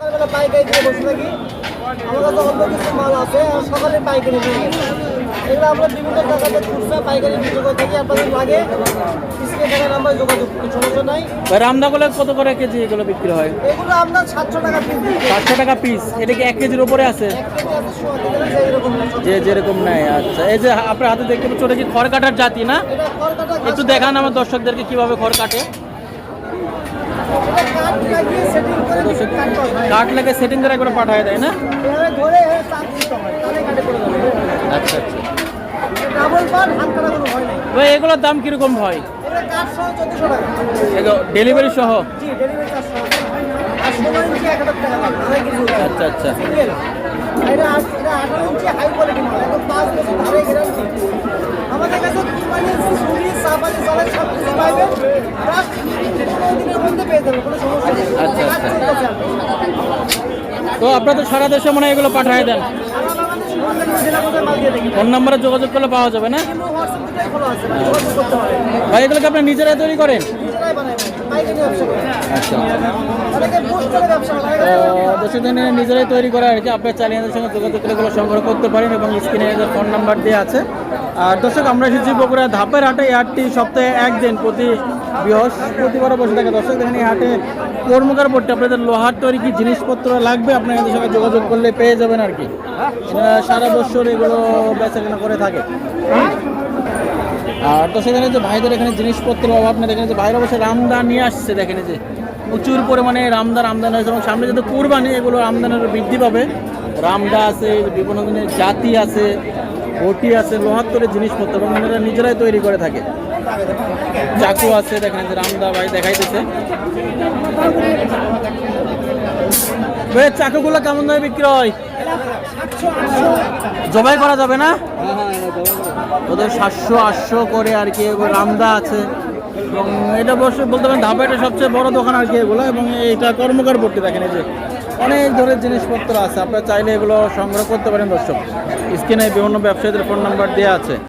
সকালবেলা পাইকারি দিয়ে বসে থাকি। আমার কাছে অল্প কিছু মাল আছে আর সকালে পাইকারি নিয়ে এগুলো আমরা বিভিন্ন জায়গাতে খুচরা পাইকারি বিক্রি করে থাকি আপনাদের লাগে। স্ক্রিনে থাকা নাম্বার যোগাযোগ সমস্যা নাই। রামদাগুলো কত করে কেজি এগুলো বিক্রি হয়? এগুলো আপনার সাতশো টাকা পিস টাকা পিস এটা কি এক কেজির উপরে আছে। যে যেরকম আচ্ছা। এই যে আপনার হাতে দেখতে পাচ্ছি ওটা কি খড় কাটার জাতি না? একটু দেখান আমার দর্শকদেরকে কীভাবে খড় কাটে। কাট লাগে সেটিং করে একবার পাঠায় দেয়, না? আচ্ছা আচ্ছা। এগুলোর দাম কীরকম হয়? ডেলিভারি সহ। আচ্ছা আচ্ছা। আমাদের কাছে আচ্ছা, আচ্ছা। তো আপনারা তো সারা দেশে মনে হয় এগুলো পাঠায় দেন। ফোন নাম্বারে যোগাযোগ করলে পাওয়া যাবে না? ভাই এগুলোকে আপনি নিজেরাই তৈরি করেন? নিজেরাই আচ্ছা তৈরি করা আর কি আপনার চালিয়াদের সঙ্গে যোগাযোগ করে এগুলো সংগ্রহ করতে পারেন এবং স্ক্রিনে ফোন নাম্বার দিয়ে আছে। আর দর্শক আমরা এসেছি বগুড়া ধাপের হাটে হাটটি সপ্তাহে একদিন প্রতি বৃহস্পতিবার বসে থাকে দর্শক, দেখেন এই হাটে কর্মকার পড়তে আপনাদের লোহার তৈরি কি জিনিসপত্র লাগবে? আপনার সঙ্গে যোগাযোগ করলে পেয়ে যাবেন আর কি। সারা বছর এগুলো বেচা কেনা করে থাকে। আর তো সেখানে যে ভাইদের এখানে জিনিসপত্র অভাব নেই, দেখেন যে ভাইরা বসে রামদান নিয়ে আসছে, দেখেন যে প্রচুর পরিমাণে রামদান আমদানি হয়েছে এবং সামনে যদি কুরবানি, এগুলো আমদানের বৃদ্ধি পাবে। রামদা আছে, বিভিন্ন ধরনের জাতি আছে, বটি আছে, লোহার তৈরি জিনিসপত্র এবং নিজেরাই তৈরি করে থাকে। চাকু আছে, দেখেন যে রামদা ভাই দেখাইতেছে। ভাই, চাকুগুলো কেমন দামে বিক্রি হয়? জবাই করা যাবে না? ওদের সাতশো, আটশো করে আর কি রামদা আছে। এবং এটা বসে বলতে পারেন ধাবা এটা সবচেয়ে বড় দোকান আর কি এগুলো, এবং এটা কর্মকার ভর্তি দেখেন এই যে অনেক ধরনের জিনিসপত্র আছে। আপনারা চাইলে এগুলো সংগ্রহ করতে পারেন, দর্শক। স্ক্রিনে বিভিন্ন ব্যবসায়ীদের ফোন নাম্বার দেওয়া আছে।